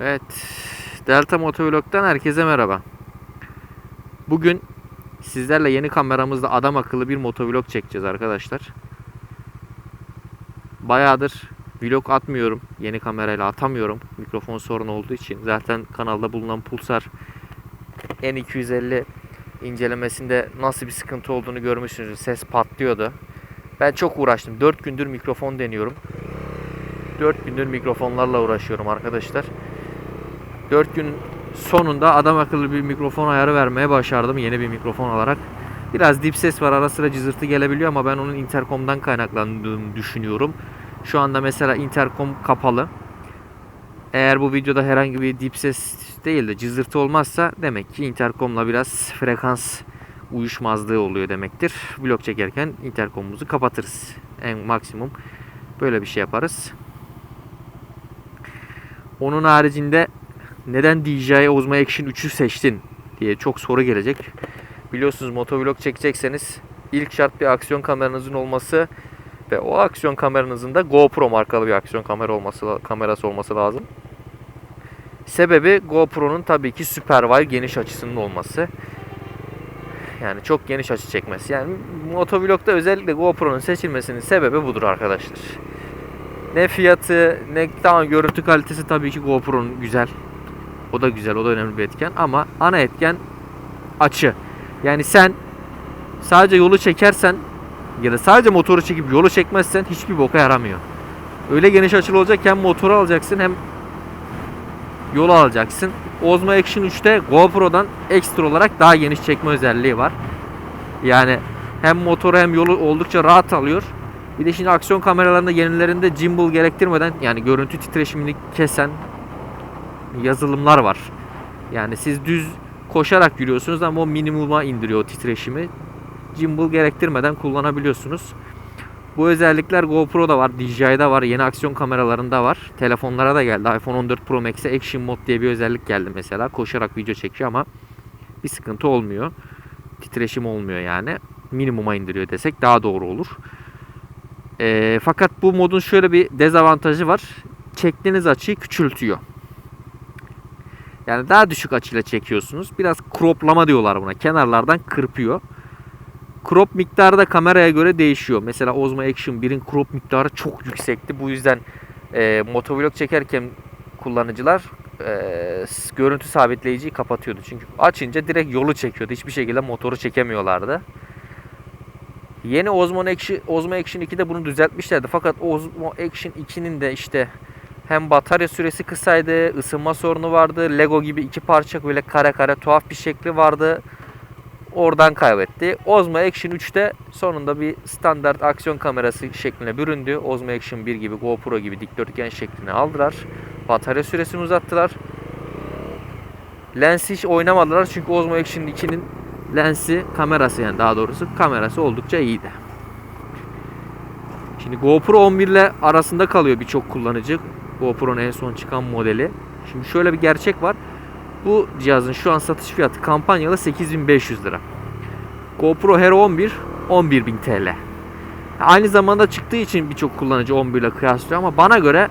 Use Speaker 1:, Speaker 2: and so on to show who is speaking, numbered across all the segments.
Speaker 1: Evet. Delta Motovlog'dan herkese merhaba. Bugün sizlerle yeni kameramızla adam akıllı bir motovlog çekeceğiz arkadaşlar. Bayağıdır vlog atmıyorum. Yeni kamerayla atamıyorum. Mikrofon sorunu olduğu için. Zaten kanalda bulunan Pulsar N250 incelemesinde nasıl bir sıkıntı olduğunu görmüşsünüz. Ses patlıyordu. Ben çok uğraştım. 4 gündür mikrofon deniyorum. 4 gündür mikrofonlarla uğraşıyorum arkadaşlar. 4 gün sonunda adam akıllı bir mikrofon ayarı vermeye başardım yeni bir mikrofon olarak. Biraz dip ses var ara sıra cızırtı gelebiliyor ama ben onun interkomdan kaynaklandığını düşünüyorum. Şu anda mesela interkom kapalı. Eğer bu videoda herhangi bir dip ses değil de cızırtı olmazsa demek ki interkomla biraz frekans uyuşmazlığı oluyor demektir. Vlog çekerken interkomumuzu kapatırız. En maksimum böyle bir şey yaparız. Onun haricinde neden DJI Osmo Action 3'ü seçtin diye çok soru gelecek. Biliyorsunuz motovlog çekecekseniz ilk şart bir aksiyon kameranızın olması ve o aksiyon kameranızın da GoPro markalı bir aksiyon kamera olması kamerası olması lazım. Sebebi GoPro'nun tabii ki wide geniş açısının olması. Yani çok geniş açı çekmesi. Yani motovlogda özellikle GoPro'nun seçilmesinin sebebi budur arkadaşlar. Ne fiyatı ne tamam görüntü kalitesi tabii ki GoPro'nun güzel. O da güzel, o da önemli bir etken ama ana etken açı. Yani sen sadece yolu çekersen ya da sadece motoru çekip yolu çekmezsen hiçbir boka yaramıyor. Öyle geniş açılı olacak hem motoru alacaksın hem yolu alacaksın. Osmo Action 3'te GoPro'dan ekstra olarak daha geniş çekme özelliği var. Yani hem motoru hem yolu oldukça rahat alıyor. Bir de şimdi aksiyon kameralarında yenilerinde gimbal gerektirmeden yani görüntü titreşimini kesen yazılımlar var. Yani siz düz koşarak yürüyorsunuz ama o minimuma indiriyor titreşimi. Gimbal gerektirmeden kullanabiliyorsunuz. Bu özellikler GoPro'da var, DJI'de var, yeni aksiyon kameralarında var. Telefonlara da geldi. iPhone 14 Pro Max'e Action Mode diye bir özellik geldi mesela. Koşarak video çekiyor ama bir sıkıntı olmuyor. Titreşim olmuyor yani. Minimuma indiriyor desek daha doğru olur. Ee, fakat bu modun şöyle bir dezavantajı var. Çektiğiniz açıyı küçültüyor. Yani daha düşük açıyla çekiyorsunuz. Biraz croplama diyorlar buna. Kenarlardan kırpıyor. Crop miktarı da kameraya göre değişiyor. Mesela Osmo Action 1'in crop miktarı çok yüksekti. Bu yüzden e, motovlog çekerken kullanıcılar e, görüntü sabitleyiciyi kapatıyordu. Çünkü açınca direkt yolu çekiyordu. Hiçbir şekilde motoru çekemiyorlardı. Yeni Osmo Action, Osmo Action 2'de bunu düzeltmişlerdi. Fakat Osmo Action 2'nin de işte hem batarya süresi kısaydı, ısınma sorunu vardı. Lego gibi iki parça böyle kare kare tuhaf bir şekli vardı. Oradan kaybetti. Osmo Action 3'te sonunda bir standart aksiyon kamerası şekline büründü. Osmo Action 1 gibi GoPro gibi dikdörtgen şeklini aldılar. Batarya süresini uzattılar. Lens hiç oynamadılar çünkü Osmo Action 2'nin lensi kamerası yani daha doğrusu kamerası oldukça iyiydi. Şimdi GoPro 11 ile arasında kalıyor birçok kullanıcı. GoPro'nun en son çıkan modeli. Şimdi şöyle bir gerçek var. Bu cihazın şu an satış fiyatı kampanyalı 8500 lira. GoPro Hero 11 11000 TL. Aynı zamanda çıktığı için birçok kullanıcı 11 ile kıyaslıyor ama bana göre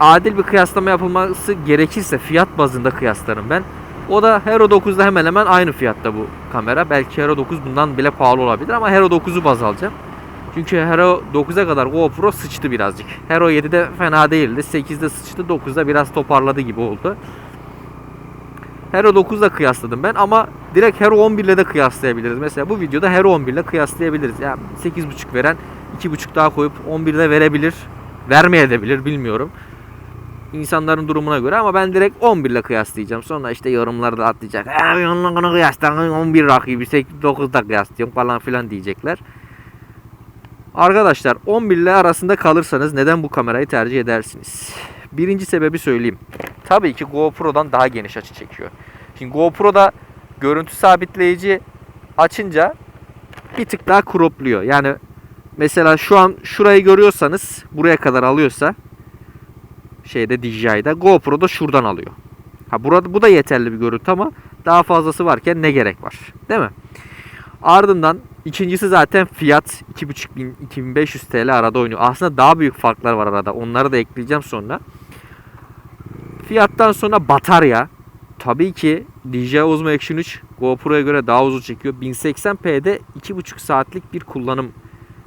Speaker 1: adil bir kıyaslama yapılması gerekirse fiyat bazında kıyaslarım ben. O da Hero 9'da hemen hemen aynı fiyatta bu kamera. Belki Hero 9 bundan bile pahalı olabilir ama Hero 9'u baz alacağım. Çünkü Hero 9'a kadar GoPro sıçtı birazcık. Hero 7'de fena değildi. 8'de sıçtı. 9'da biraz toparladı gibi oldu. Hero 9'la kıyasladım ben ama direkt Hero 11 ile de kıyaslayabiliriz. Mesela bu videoda Hero 11 ile kıyaslayabiliriz. Yani 8.5 veren 2.5 daha koyup 11'de verebilir. Vermeyebilir bilmiyorum. İnsanların durumuna göre ama ben direkt 11 ile kıyaslayacağım. Sonra işte yorumlarda atlayacak. Eee onunla kıyaslan 11 rakibi 9'da kıyaslıyorum falan filan diyecekler. Arkadaşlar 11 ile arasında kalırsanız neden bu kamerayı tercih edersiniz? Birinci sebebi söyleyeyim. Tabii ki GoPro'dan daha geniş açı çekiyor. Şimdi GoPro'da görüntü sabitleyici açınca bir tık daha cropluyor. Yani mesela şu an şurayı görüyorsanız buraya kadar alıyorsa şeyde DJI'de GoPro'da şuradan alıyor. Ha burada bu da yeterli bir görüntü ama daha fazlası varken ne gerek var? Değil mi? Ardından ikincisi zaten fiyat 2500 2500 TL arada oynuyor. Aslında daha büyük farklar var arada. Onları da ekleyeceğim sonra. Fiyattan sonra batarya. Tabii ki DJI Osmo Action 3 GoPro'ya göre daha uzun çekiyor. 1080p'de 2,5 saatlik bir kullanım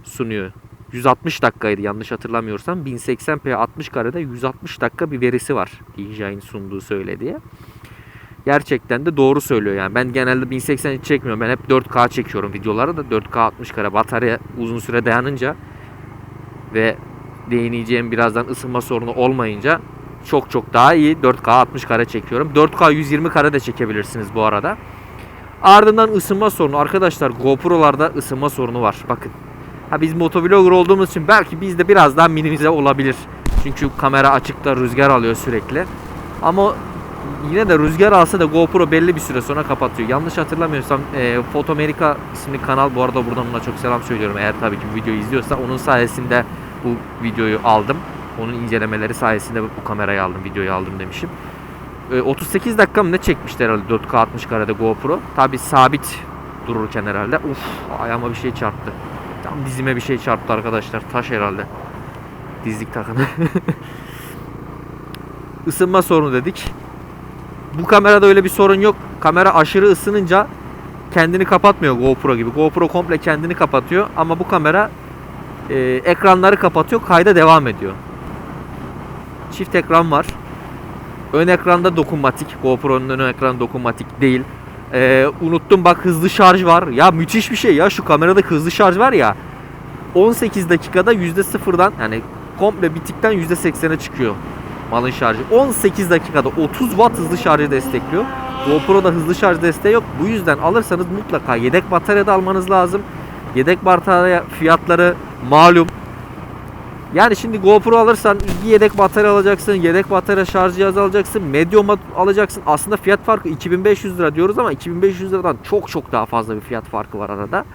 Speaker 1: sunuyor. 160 dakikaydı yanlış hatırlamıyorsam. 1080p 60 karede 160 dakika bir verisi var. DJI'nin sunduğu söylediği. Gerçekten de doğru söylüyor yani. Ben genelde 1080 hiç çekmiyorum. Ben hep 4K çekiyorum videoları da 4K 60 kare batarya uzun süre dayanınca ve değineceğim birazdan ısınma sorunu olmayınca çok çok daha iyi 4K 60 kare çekiyorum. 4K 120 kare de çekebilirsiniz bu arada. Ardından ısınma sorunu. Arkadaşlar GoPro'larda ısınma sorunu var. Bakın. Ha biz motovlogger olduğumuz için belki bizde biraz daha minimize olabilir. Çünkü kamera açıkta rüzgar alıyor sürekli. Ama yine de rüzgar alsa da GoPro belli bir süre sonra kapatıyor. Yanlış hatırlamıyorsam e, Fotomerika isimli kanal bu arada buradan ona çok selam söylüyorum. Eğer tabii ki videoyu izliyorsa onun sayesinde bu videoyu aldım. Onun incelemeleri sayesinde bu kamerayı aldım, videoyu aldım demişim. E, 38 dakika mı ne çekmişler herhalde 4K 60 karede GoPro. Tabi sabit dururken herhalde. Uf ayağıma bir şey çarptı. Tam dizime bir şey çarptı arkadaşlar. Taş herhalde. Dizlik takımı. Isınma sorunu dedik. Bu kamerada öyle bir sorun yok. Kamera aşırı ısınınca kendini kapatmıyor GoPro gibi. GoPro komple kendini kapatıyor ama bu kamera e, ekranları kapatıyor, kayda devam ediyor. Çift ekran var. Ön ekranda dokunmatik. GoPro'nun ön ekranı dokunmatik değil. Ee, unuttum bak hızlı şarj var. Ya müthiş bir şey ya şu kamerada hızlı şarj var ya. 18 dakikada %0'dan yani komple bittikten %80'e çıkıyor malın şarjı. 18 dakikada 30 watt hızlı şarjı destekliyor. GoPro'da hızlı şarj desteği yok. Bu yüzden alırsanız mutlaka yedek batarya da almanız lazım. Yedek batarya fiyatları malum. Yani şimdi GoPro alırsan bir yedek batarya alacaksın, yedek batarya şarj cihazı alacaksın, medium alacaksın. Aslında fiyat farkı 2500 lira diyoruz ama 2500 liradan çok çok daha fazla bir fiyat farkı var arada.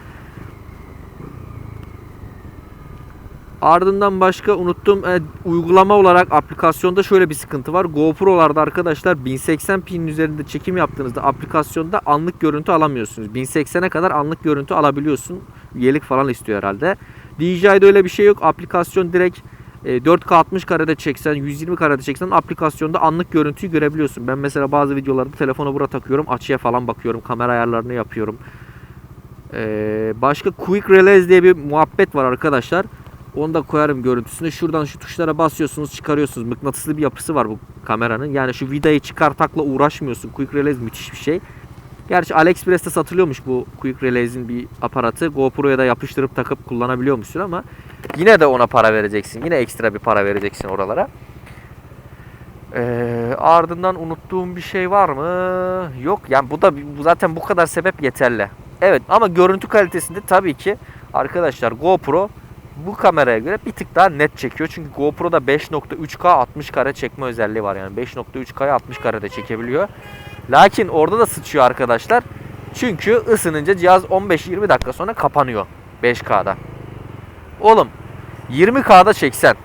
Speaker 1: Ardından başka unuttum e, uygulama olarak aplikasyonda şöyle bir sıkıntı var. GoPro'larda arkadaşlar 1080p'nin üzerinde çekim yaptığınızda aplikasyonda anlık görüntü alamıyorsunuz. 1080'e kadar anlık görüntü alabiliyorsun. Üyelik falan istiyor herhalde. DJI'de öyle bir şey yok. Aplikasyon direkt e, 4K 60 karede çeksen, 120 karede çeksen aplikasyonda anlık görüntüyü görebiliyorsun. Ben mesela bazı videolarda telefonu buraya takıyorum, açıya falan bakıyorum, kamera ayarlarını yapıyorum. Ee, başka Quick Release diye bir muhabbet var arkadaşlar. Onu da koyarım görüntüsüne. Şuradan şu tuşlara basıyorsunuz, çıkarıyorsunuz. Mıknatıslı bir yapısı var bu kameranın. Yani şu vidayı çıkartakla uğraşmıyorsun. Quick Release müthiş bir şey. Gerçi AliExpress'te satılıyormuş bu Quick Release'in bir aparatı. GoPro'ya da yapıştırıp takıp kullanabiliyormuşsun ama yine de ona para vereceksin. Yine ekstra bir para vereceksin oralara. Ee, ardından unuttuğum bir şey var mı? Yok. Yani bu da bu zaten bu kadar sebep yeterli. Evet ama görüntü kalitesinde tabii ki arkadaşlar GoPro bu kameraya göre bir tık daha net çekiyor. Çünkü GoPro'da 5.3K 60 kare çekme özelliği var. Yani 5.3K'ya 60 karede çekebiliyor. Lakin orada da sıçıyor arkadaşlar. Çünkü ısınınca cihaz 15-20 dakika sonra kapanıyor 5K'da. Oğlum 20K'da çeksen,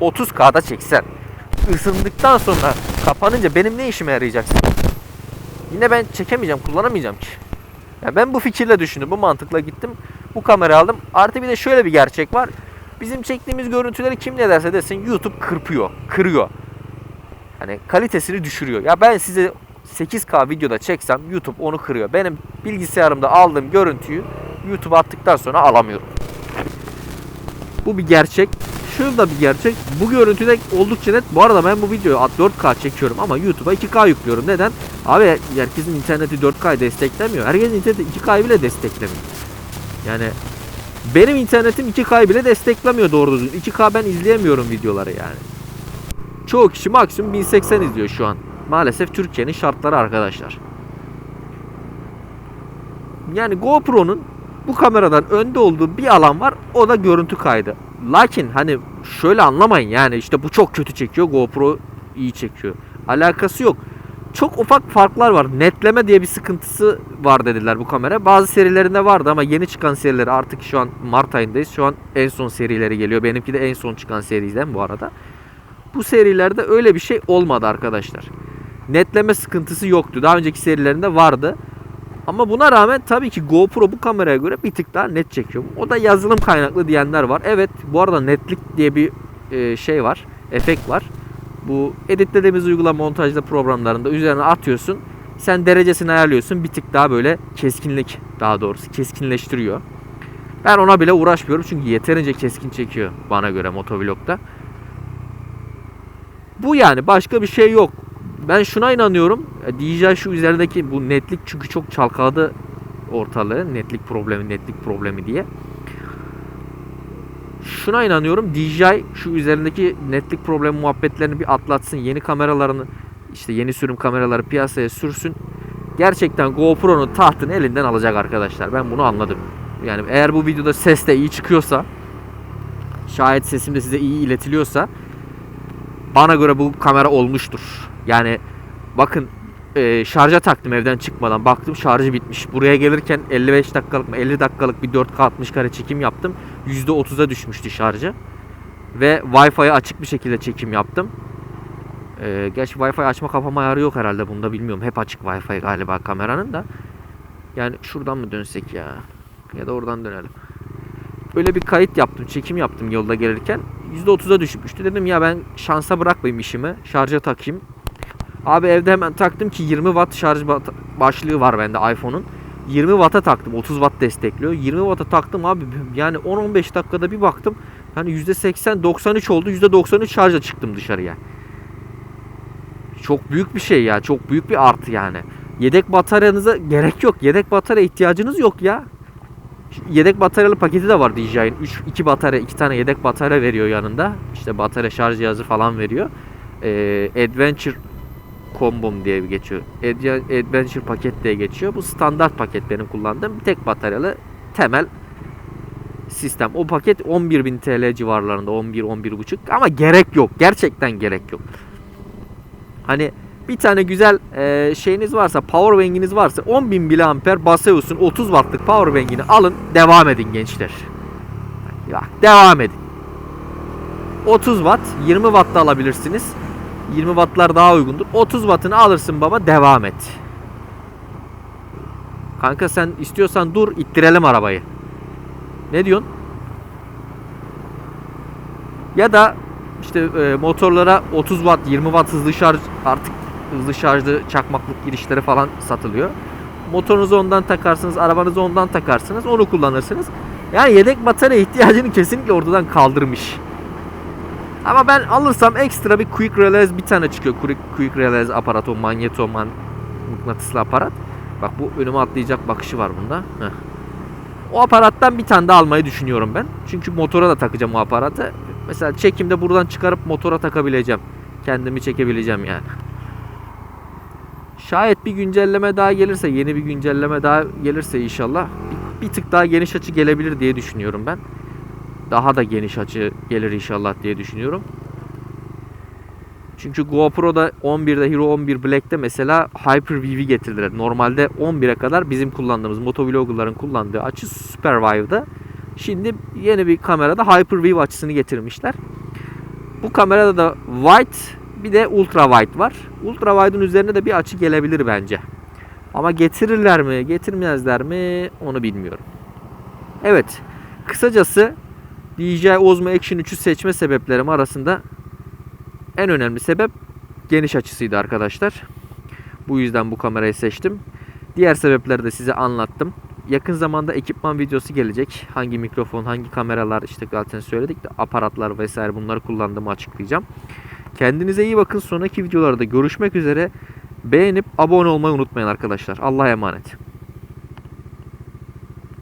Speaker 1: 30K'da çeksen, ısındıktan sonra kapanınca benim ne işime yarayacaksın? Yine ben çekemeyeceğim, kullanamayacağım ki. Ya ben bu fikirle düşündüm, bu mantıkla gittim. Bu kamerayı aldım. Artı bir de şöyle bir gerçek var. Bizim çektiğimiz görüntüleri kim ne derse desin YouTube kırpıyor, kırıyor. Hani kalitesini düşürüyor. Ya ben size 8K videoda çeksem YouTube onu kırıyor. Benim bilgisayarımda aldığım görüntüyü YouTube attıktan sonra alamıyorum. Bu bir gerçek. Şöyle da bir gerçek. Bu görüntüde oldukça net. Bu arada ben bu videoyu 4K çekiyorum ama YouTube'a 2K yüklüyorum. Neden? Abi herkesin interneti 4K desteklemiyor. Herkesin interneti 2K bile desteklemiyor. Yani benim internetim 2K bile desteklemiyor doğru düzgün. 2K ben izleyemiyorum videoları yani. Çoğu kişi maksimum 1080 izliyor şu an. Maalesef Türkiye'nin şartları arkadaşlar. Yani GoPro'nun bu kameradan önde olduğu bir alan var. O da görüntü kaydı. Lakin hani şöyle anlamayın yani işte bu çok kötü çekiyor. GoPro iyi çekiyor. Alakası yok. Çok ufak farklar var. Netleme diye bir sıkıntısı var dediler bu kamera. Bazı serilerinde vardı ama yeni çıkan serileri artık şu an Mart ayındayız. Şu an en son serileri geliyor. Benimki de en son çıkan seriden bu arada. Bu serilerde öyle bir şey olmadı arkadaşlar. Netleme sıkıntısı yoktu. Daha önceki serilerinde vardı. Ama buna rağmen tabii ki GoPro bu kameraya göre bir tık daha net çekiyor. O da yazılım kaynaklı diyenler var. Evet bu arada netlik diye bir e, şey var. Efekt var. Bu editlediğimiz uygulama montajda programlarında üzerine atıyorsun. Sen derecesini ayarlıyorsun. Bir tık daha böyle keskinlik daha doğrusu keskinleştiriyor. Ben ona bile uğraşmıyorum çünkü yeterince keskin çekiyor bana göre motovlogda. Bu yani başka bir şey yok. Ben şuna inanıyorum. e, DJI şu üzerindeki bu netlik çünkü çok çalkaladı ortalığı. Netlik problemi, netlik problemi diye. Şuna inanıyorum. DJI şu üzerindeki netlik problemi muhabbetlerini bir atlatsın. Yeni kameralarını işte yeni sürüm kameraları piyasaya sürsün. Gerçekten GoPro'nun tahtını elinden alacak arkadaşlar. Ben bunu anladım. Yani eğer bu videoda ses de iyi çıkıyorsa şayet sesim de size iyi iletiliyorsa bana göre bu kamera olmuştur. Yani bakın e, şarja taktım evden çıkmadan. Baktım şarjı bitmiş. Buraya gelirken 55 dakikalık mı 50 dakikalık bir 4K 60 kare çekim yaptım. %30'a düşmüştü şarjı. Ve Wi-Fi'ye açık bir şekilde çekim yaptım. E, gerçi Wi-Fi açma kapama ayarı yok herhalde bunda bilmiyorum. Hep açık Wi-Fi galiba kameranın da. Yani şuradan mı dönsek ya? Ya da oradan dönelim. Böyle bir kayıt yaptım, çekim yaptım yolda gelirken. %30'a düşmüştü. Dedim ya ben şansa bırakmayayım işimi. Şarja takayım. Abi evde hemen taktım ki 20 watt şarj başlığı var bende iPhone'un. 20 watt'a taktım. 30 watt destekliyor. 20 watt'a taktım abi. Yani 10-15 dakikada bir baktım. Hani %80 93 oldu. %93 şarja çıktım dışarıya. Çok büyük bir şey ya. Çok büyük bir artı yani. Yedek bataryanıza gerek yok. Yedek batarya ihtiyacınız yok ya. Yedek bataryalı paketi de var DJI'nin. 3 2 batarya, 2 tane yedek batarya veriyor yanında. İşte batarya şarj cihazı falan veriyor. Ee, Adventure Combom diye geçiyor. Ad- Adventure paket diye geçiyor. Bu standart paket benim kullandığım. Tek bataryalı temel sistem. O paket 11.000 TL civarlarında. 11 11.5 ama gerek yok. Gerçekten gerek yok. Hani bir tane güzel e, şeyiniz varsa, power bank'iniz varsa 10.000 mAh basıyorsun 30 wattlık power bank'ini alın, devam edin gençler. Bak, devam edin. 30 watt, 20 watt da alabilirsiniz. 20 wattlar daha uygundur. 30 wattını alırsın baba, devam et. Kanka sen istiyorsan dur, ittirelim arabayı. Ne diyorsun? Ya da işte e, motorlara 30 watt 20 watt hızlı şarj artık hızlı şarjlı çakmaklık girişleri falan satılıyor. Motorunuzu ondan takarsınız, arabanızı ondan takarsınız, onu kullanırsınız. Yani yedek batarya ihtiyacını kesinlikle ortadan kaldırmış. Ama ben alırsam ekstra bir quick release bir tane çıkıyor. Quick, quick release aparat o manyeto man, mıknatıslı aparat. Bak bu önüme atlayacak bakışı var bunda. Heh. O aparattan bir tane daha almayı düşünüyorum ben. Çünkü motora da takacağım o aparatı. Mesela çekimde buradan çıkarıp motora takabileceğim. Kendimi çekebileceğim yani. Şayet bir güncelleme daha gelirse, yeni bir güncelleme daha gelirse inşallah bir, tık daha geniş açı gelebilir diye düşünüyorum ben. Daha da geniş açı gelir inşallah diye düşünüyorum. Çünkü GoPro'da 11'de Hero 11 Black'te mesela Hyper-V'yi getirdiler. Normalde 11'e kadar bizim kullandığımız motovloggerların kullandığı açı Super Vive'da. Şimdi yeni bir kamerada Hyper-V açısını getirmişler. Bu kamerada da wide bir de ultra wide var. Ultra wide'ın üzerine de bir açı gelebilir bence. Ama getirirler mi, getirmezler mi onu bilmiyorum. Evet. Kısacası DJI Osmo Action 3'ü seçme sebeplerim arasında en önemli sebep geniş açısıydı arkadaşlar. Bu yüzden bu kamerayı seçtim. Diğer sebepleri de size anlattım. Yakın zamanda ekipman videosu gelecek. Hangi mikrofon, hangi kameralar işte zaten söyledik de aparatlar vesaire bunları kullandığımı açıklayacağım. Kendinize iyi bakın. Sonraki videolarda görüşmek üzere. Beğenip abone olmayı unutmayın arkadaşlar. Allah'a emanet.